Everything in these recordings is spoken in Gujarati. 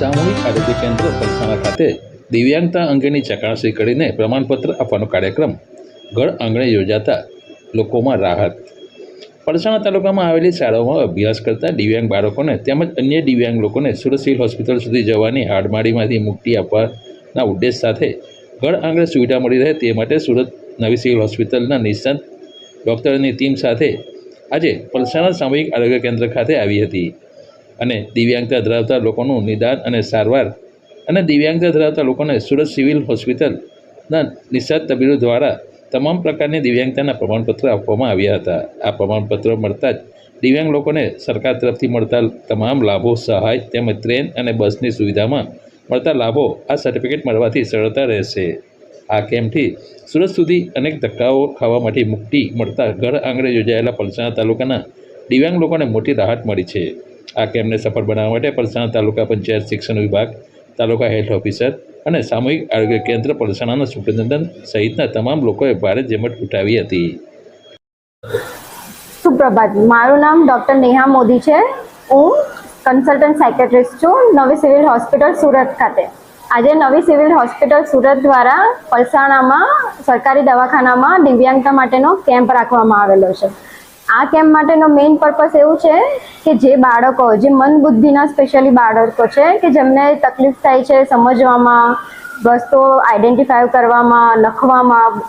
આરોગ્ય કેન્દ્ર પલસાણા ખાતે દિવ્યાંગતા અંગેની ચકાસણી કરીને પ્રમાણપત્ર આપવાનો કાર્યક્રમ ઘર આંગણે યોજાતા લોકોમાં રાહત. પલસાણા તાલુકામાં આવેલી શાળાઓમાં અભ્યાસ કરતા દિવ્યાંગ બાળકોને તેમજ અન્ય દિવ્યાંગ લોકોને સુરત સિવિલ હોસ્પિટલ સુધી જવાની હાડમાળીમાંથી મુક્તિ આપવાના ઉદ્દેશ સાથે ઘર આંગણે સુવિધા મળી રહે તે માટે સુરત નવી સિવિલ હોસ્પિટલના નિષ્ણાંત ડૉક્ટરની ટીમ સાથે આજે પલસાણા સામૂહિક આરોગ્ય કેન્દ્ર ખાતે આવી હતી. અને દિવ્યાંગતા ધરાવતા લોકોનું નિદાન અને સારવાર અને દિવ્યાંગતા ધરાવતા લોકોને સુરત સિવિલ હોસ્પિટલના નિષાદ તબીબો દ્વારા તમામ પ્રકારની દિવ્યાંગતાના પ્રમાણપત્ર આપવામાં આવ્યા હતા. આ પ્રમાણપત્ર મળતા જ દિવ્યાંગ લોકોને સરકાર તરફથી મળતા તમામ લાભો, સહાય તેમજ ટ્રેન અને બસની સુવિધામાં મળતા લાભો આ સર્ટિફિકેટ મળવાથી સરળતા રહેશે. આ કેમ્પથી સુરત સુધી અનેક ધક્કાઓ ખાવામાંથી મુક્તિ મળતા ઘર આંગણે યોજાયેલા પલસાણા તાલુકાના દિવ્યાંગ લોકોને મોટી રાહત મળી છે. આ કેમ્પને સફળ બનાવવા માટે પલસાણા તાલુકા પંચાયત શિક્ષણ વિભાગ, તાલુકા હેલ્થ ઓફિસર અને સામૂહિક આરોગ્ય કેન્દ્ર પલસાણાના સુપ્રિન્ટેન્ડન્ટ સહિતના તમામ લોકોએ ભારે જેમટ ઉઠાવી હતી. સુપ્રભાત, મારું નામ ડૉક્ટર નેહા મોદી છે. હું કન્સલ્ટન્ટ સાયકેટ્રિસ્ટ છું નવી સિવિલ હોસ્પિટલ સુરત ખાતે. આજે નવી સિવિલ હોસ્પિટલ સુરત દ્વારા પલસાણામાં સરકારી દવાખાનામાં દિવ્યાંગતા માટેનો કેમ્પ રાખવામાં આવેલો છે. આ કેમ્પ માટેનો મેઇન પર્પસ એવું છે કે જે બાળકો, જે મન બુદ્ધિના સ્પેશિયલી બાળકો છે, કે જેમને તકલીફ થાય છે સમજવામાં વસ્તુઓ આઈડેન્ટિફાય કરવામાં, લખવામાં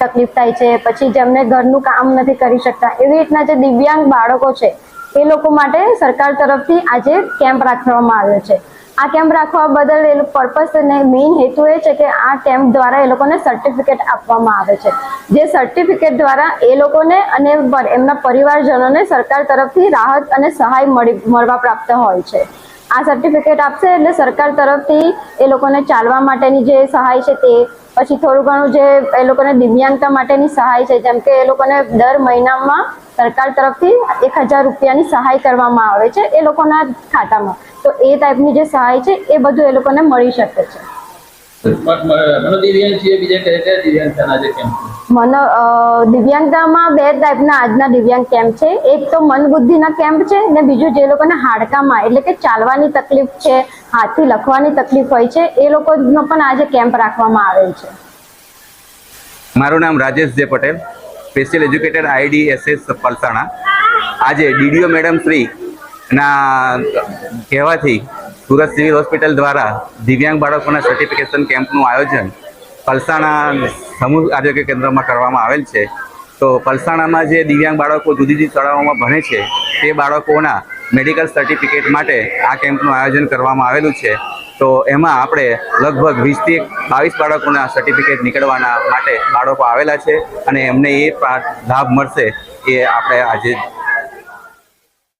તકલીફ થાય છે, પછી જેમને ઘરનું કામ નથી કરી શકતા, એવી રીતના જે દિવ્યાંગ બાળકો છે, એ લોકો માટે સરકાર તરફથી આજે કેમ્પ રાખવામાં આવ્યો છે. આ કેમ્પ રાખવા બદલ એ પર્પસ અને મેઇન હેતુ એ છે કે આ કેમ્પ દ્વારા એ લોકોને સર્ટિફિકેટ આપવામાં આવે છે. જે સર્ટિફિકેટ દ્વારા એ લોકોને અને એમના પરિવારજનોને સરકાર તરફથી રાહત અને સહાય મળી, મળવા પ્રાપ્ત હોય છે. આ સર્ટિફિકેટ આપશે એટલે સરકાર તરફથી એ લોકોને ચાલવા માટેની જે સહાય છે તે પછી થોડું ઘણું જે એ લોકોને દિવ્યાંગતા માટેની સહાય છે, જેમ કે એ લોકોને દર મહિનામાં સરકાર તરફથી એક હજાર રૂપિયાની સહાય કરવામાં આવે છે એ લોકોના ખાતામાં. તો એ ટાઈપની જે સહાય છે, એ બધું એ લોકોને મળી શકે છે. મનો દિવ્યાંગતામાં બે ટાઈપના આજના દિવ્યાંગ કેમ્પ છે. એક તો મન બુદ્ધિના કેમ્પ છે ને બીજું જે લોકોને હાડકામાં એટલે કે ચાલવાની તકલીફ છે હાથથી લખવાની તકલીફ હોય છે એ લોકોનો પણ આજે કેમ્પ રાખવામાં આવેલ છે. મારું નામ Rajesh J Patel special educated IDSS Palsana. આજે ડીડીઓ મેડમ શ્રી ના કહેવાથી સુરત સિવિલ હોસ્પિટલ દ્વારા દિવ્યાંગ બાળકોના સર્ટિફિકેશન કેમ્પનું આયોજન પલસાણા સમૂહ આરોગ્ય કેન્દ્રમાં કરવામાં આવેલ છે. તો પલસાણામાં જે દિવ્યાંગ બાળકો જુદી જુદી શાળાઓમાં ભણે છે, તે બાળકોના મેડિકલ સર્ટિફિકેટ માટે આ કેમ્પનું આયોજન કરવામાં આવેલું છે. તો એમાં આપણે લગભગ વીસથી બાવીસ બાળકોના સર્ટિફિકેટ નીકળવાના માટે બાળકો આવેલા છે અને એમને એ લાભ મળશે એ આપણે આજે